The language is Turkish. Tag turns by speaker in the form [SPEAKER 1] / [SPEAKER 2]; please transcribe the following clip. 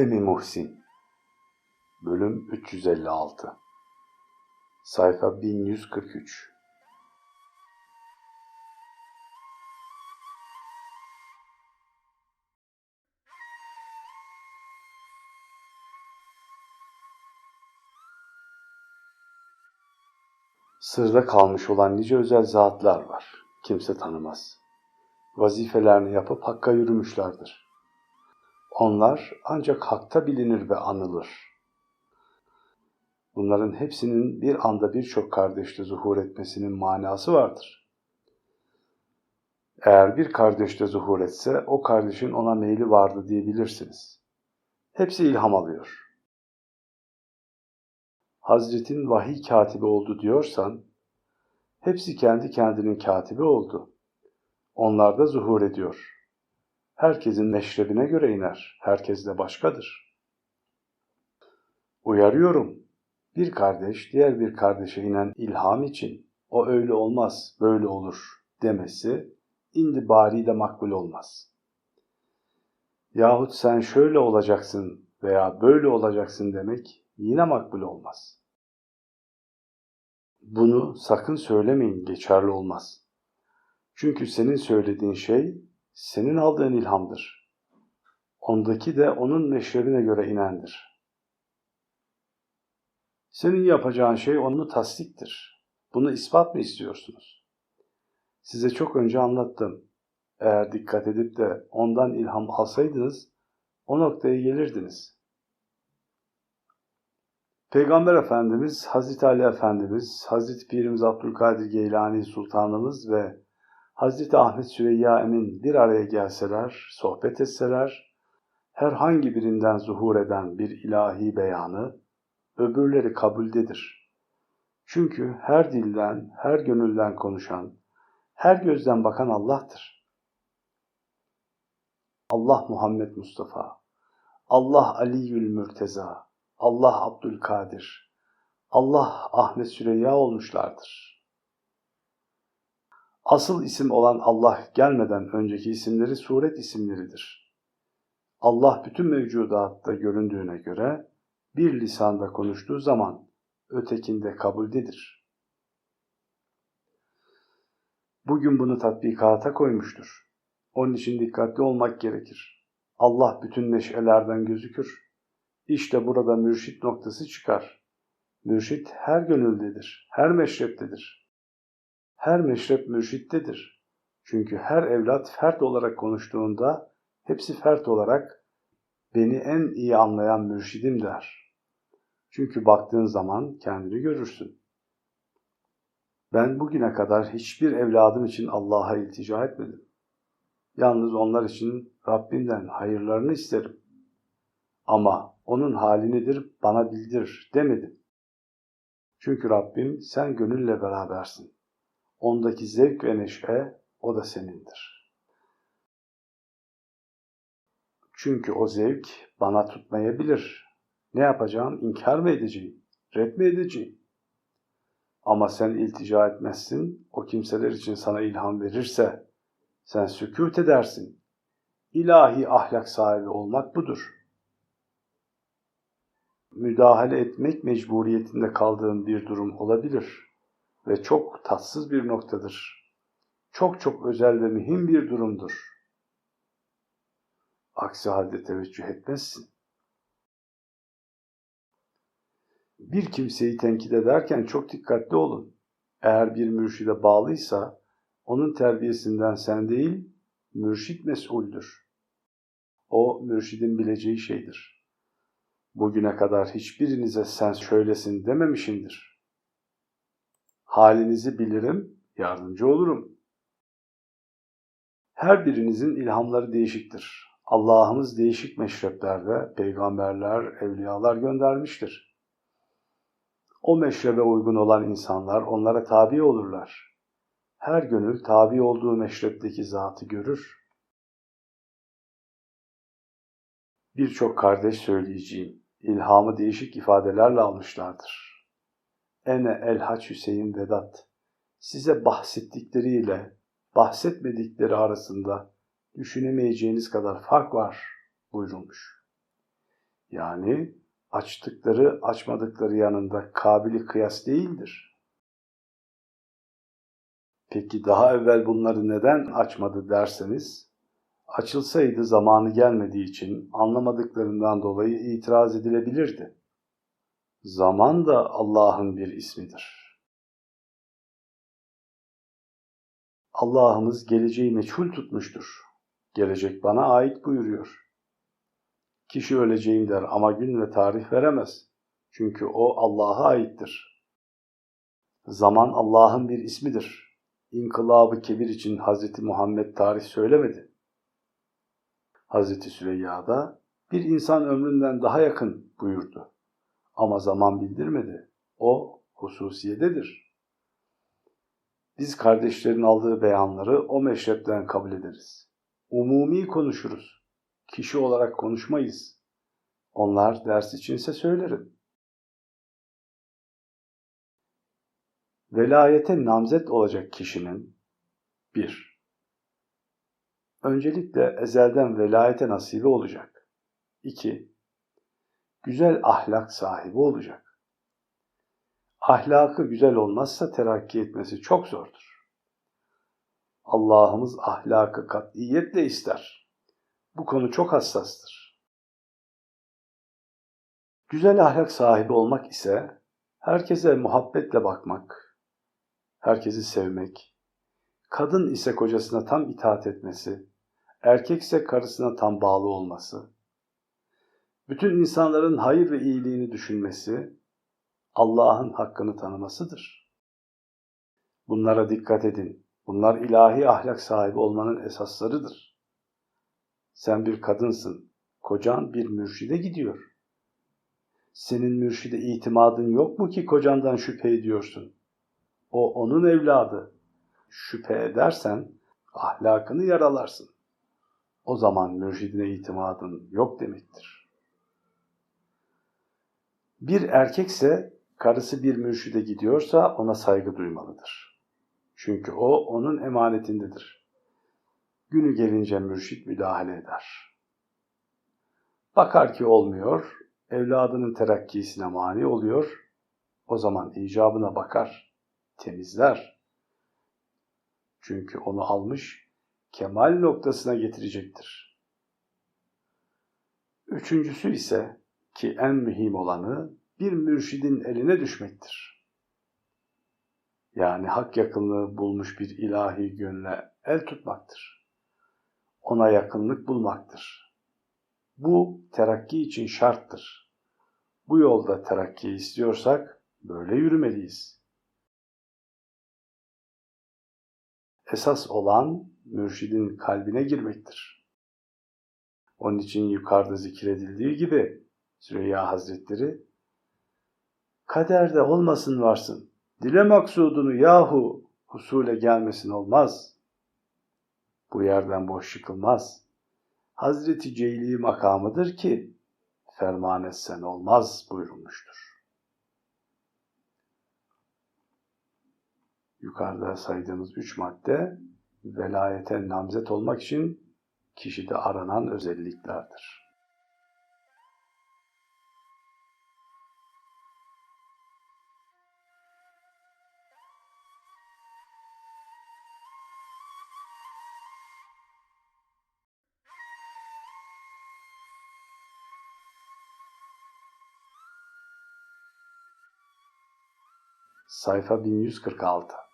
[SPEAKER 1] Femi Muhsin Bölüm 356 Sayfa 1143 Sırda kalmış olan nice özel zatlar var. Kimse tanımaz. Vazifelerini yapıp hakka yürümüşlerdir. Onlar ancak hakta bilinir ve anılır. Bunların hepsinin bir anda birçok kardeşte zuhur etmesinin manası vardır. Eğer bir kardeşte zuhur etse o kardeşin ona meyli vardı diyebilirsiniz. Hepsi ilham alıyor. Hazretin vahiy katibi oldu diyorsan, hepsi kendi kendinin katibi oldu. Onlar da zuhur ediyor. Herkesin meşrebine göre iner, herkes de başkadır. Uyarıyorum, bir kardeş diğer bir kardeşe inen ilham için o öyle olmaz, böyle olur demesi indi bari de makbul olmaz. Yahut sen şöyle olacaksın veya böyle olacaksın demek yine makbul olmaz. Bunu sakın söylemeyin, geçerli olmaz. Çünkü senin söylediğin şey senin aldığın ilhamdır. Ondaki de onun meşrebine göre inendir. Senin yapacağın şey onu tasdiktir. Bunu ispat mı istiyorsunuz? Size çok önce anlattım. Eğer dikkat edip de ondan ilham alsaydınız, o noktaya gelirdiniz. Peygamber Efendimiz, Hazreti Ali Efendimiz, Hazreti Pirimiz Abdülkadir Geylani Sultanımız ve Hazreti Ahmet Süreyya Emin bir araya gelseler, sohbet etseler, herhangi birinden zuhur eden bir ilahi beyanı, öbürleri kabuldedir. Çünkü her dilden, her gönülden konuşan, her gözden bakan Allah'tır. Allah Muhammed Mustafa, Allah Aliül Mürteza, Allah Abdülkadir, Allah Ahmet Süreyya olmuşlardır. Asıl isim olan Allah gelmeden önceki isimleri suret isimleridir. Allah bütün mevcudatta göründüğüne göre bir lisanda konuştuğu zaman ötekinde kabuldedir. Bugün bunu tatbikata koymuştur. Onun için dikkatli olmak gerekir. Allah bütün neşelerden gözükür. İşte burada mürşit noktası çıkar. Mürşit her gönüldedir, her meşreptedir. Her meşrep mürşittedir. Çünkü her evlat fert olarak konuştuğunda hepsi fert olarak beni en iyi anlayan mürşidim der. Çünkü baktığın zaman kendini görürsün. Ben bugüne kadar hiçbir evladım için Allah'a iltica etmedim. Yalnız onlar için Rabbimden hayırlarını isterim. Ama onun hali nedir bana bildir demedim. Çünkü Rabbim sen gönülle berabersin. Ondaki zevk ve neşe o da senindir. Çünkü o zevk bana tutmayabilir. Ne yapacağım? İnkar mı edeceğim? Red mi edeceğim? Ama sen iltica etmezsin, o kimseler için sana ilham verirse sen sükut edersin. İlahi ahlak sahibi olmak budur. Müdahale etmek mecburiyetinde kaldığın bir durum olabilir ve çok tatsız bir noktadır. Çok çok özel ve mühim bir durumdur. Aksi halde teveccüh etmezsin. Bir kimseyi tenkit ederken çok dikkatli olun. Eğer bir mürşide bağlıysa, onun terbiyesinden sen değil, mürşit mesuldür. O, mürşidin bileceği şeydir. Bugüne kadar hiçbirinize sen şöylesin dememişindir. Halinizi bilirim, yardımcı olurum. Her birinizin ilhamları değişiktir. Allah'ımız değişik meşreplerde peygamberler, evliyalar göndermiştir. O meşrebe uygun olan insanlar onlara tabi olurlar. Her gönül tabi olduğu meşrepteki zatı görür. Birçok kardeş söyleyeceğim, ilhamı değişik ifadelerle almışlardır. Ene el Haç Hüseyin Vedat, size bahsettikleriyle bahsetmedikleri arasında düşünemeyeceğiniz kadar fark var buyurulmuş. Yani açtıkları açmadıkları yanında kabili kıyas değildir. Peki daha evvel bunları neden açmadı derseniz, açılsaydı zamanı gelmediği için anlamadıklarından dolayı itiraz edilebilirdi. Zaman da Allah'ın bir ismidir. Allah'ımız geleceği meçhul tutmuştur. Gelecek bana ait buyuruyor. Kişi öleceğim der ama gün ve tarih veremez. Çünkü o Allah'a aittir. Zaman Allah'ın bir ismidir. İnkılabı kebir için Hz. Muhammed tarih söylemedi. Hz. Süreyya da bir insan ömründen daha yakın buyurdu. Ama zaman bildirmedi. O hususiyededir. Biz kardeşlerin aldığı beyanları o meşrepten kabul ederiz. Umumi konuşuruz. Kişi olarak konuşmayız. Onlar ders içinse söylerim. Velayete namzet olacak kişinin bir, Öncelikle ezelden velayete nasibi olacak. 2. Güzel ahlak sahibi olacak. Ahlakı güzel olmazsa terakki etmesi çok zordur. Allah'ımız ahlakı katiyetle ister. Bu konu çok hassastır. Güzel ahlak sahibi olmak ise herkese muhabbetle bakmak, herkesi sevmek, kadın ise kocasına tam itaat etmesi, erkek ise karısına tam bağlı olması, bütün insanların hayır ve iyiliğini düşünmesi, Allah'ın hakkını tanımasıdır. Bunlara dikkat edin. Bunlar ilahi ahlak sahibi olmanın esaslarıdır. Sen bir kadınsın. Kocan bir mürşide gidiyor. Senin mürşide itimadın yok mu ki kocandan şüphe ediyorsun? O onun evladı. Şüphe edersen ahlakını yaralarsın. O zaman mürşidine itimadın yok demektir. Bir erkekse karısı bir mürşide gidiyorsa ona saygı duymalıdır. Çünkü o onun emanetindedir. Günü gelince mürşit müdahale eder. Bakar ki olmuyor, evladının terakkisine mani oluyor, o zaman icabına bakar, temizler. Çünkü onu almış, kemal noktasına getirecektir. Üçüncüsü ise ki en mühim olanı bir mürşidin eline düşmektir. Yani hak yakınlığı bulmuş bir ilahi gönle el tutmaktır. Ona yakınlık bulmaktır. Bu terakki için şarttır. Bu yolda terakki istiyorsak böyle yürümeliyiz. Esas olan mürşidin kalbine girmektir. Onun için yukarıda zikredildiği gibi Süreyya Hazretleri kaderde olmasın varsın. Dile maksudunu yahu husule gelmesin olmaz. Bu yerden boş çıkılmaz. Hazreti Ceyli makamıdır ki ferman etsen olmaz buyurulmuştur. Yukarıda saydığımız üç madde velayete namzet olmak için kişide aranan özelliklerdir. Sayfa 1146